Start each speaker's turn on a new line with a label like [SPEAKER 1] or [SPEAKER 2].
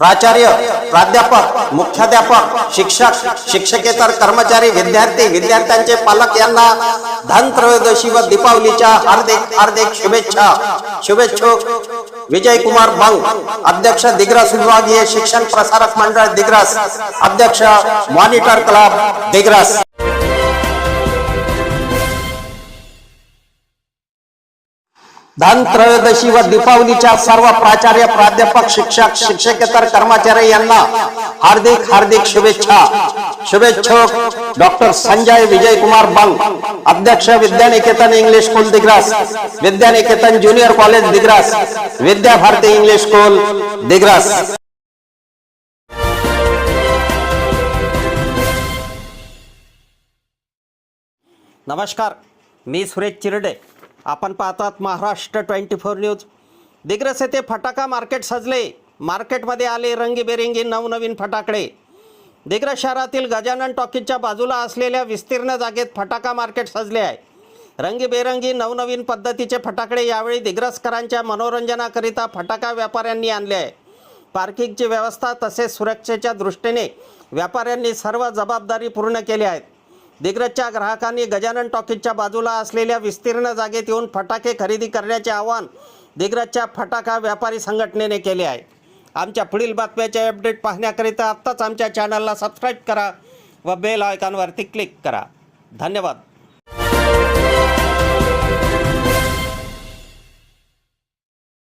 [SPEAKER 1] प्राचार्य प्राध्यापक मुख्याध्यापक शिक्षक शिक्षकेतर कर्मचारी विद्यार्थी विद्यार्थ्यांचे पालक यांना धनत्रयोदशी व दीपावलीच्या हार्दिक हार्दिक शुभेच्छा. शुभेच्छुक विजय कुमार बंग अध्यक्ष दिग्रस विभागीय शिक्षण प्रसारक मंडळ दिग्रस अध्यक्ष मॉनिटर क्लब दिग्रस. धन त्रयोदशी व दीपावलीच्या सर्व प्राचार्य प्राध्यापक शिक्षक शिक्षकेतर कर्मचारी यांना हार्दिक हार्दिक शुभेच्छा. शुभेच्छक डॉक्टर संजय विजय कुमार बंग अध्यक्ष Vidyaniketan English school Digras Vidyaniketan junior college Digras Vidyabharati English school Digras. नमस्कार मी सुरेश चिरडे आपण पाहतात Maharashtra twenty four news. Digras येथे फटाका मार्केट सजले. मार्केटमध्ये आले रंगीबेरंगी नवनवीन फटाकडे. दिग्रस शहरातील गजानन टॉकीजच्या बाजूला असलेल्या विस्तीर्ण जागेत फटाका मार्केट सजले आहे. रंगीबेरंगी नवनवीन पद्धतीचे फटाकडे यावेळी दिग्रसकरांच्या मनोरंजनाकरिता फटाका व्यापाऱ्यांनी आणले आहे. पार्किंगची व्यवस्था तसेच सुरक्षेच्या दृष्टीने व्यापाऱ्यांनी सर्व जबाबदारी पूर्ण केली आहेत दिग्रजच्या ग्राहकांनी गजानन टॉकीजच्या बाजूला असलेल्या विस्तीर्ण जागेत येऊन फटाके खरेदी करण्याचे आवाहन दिग्रजच्या फटाका व्यापारी संघटनेने केले आहे. आमच्या पुढील बातम्याचे अपडेट पाहण्याकरिता आत्ताच आमच्या चॅनलला सबस्क्राईब करा व बेल आयकॉनवरती क्लिक करा. धन्यवाद.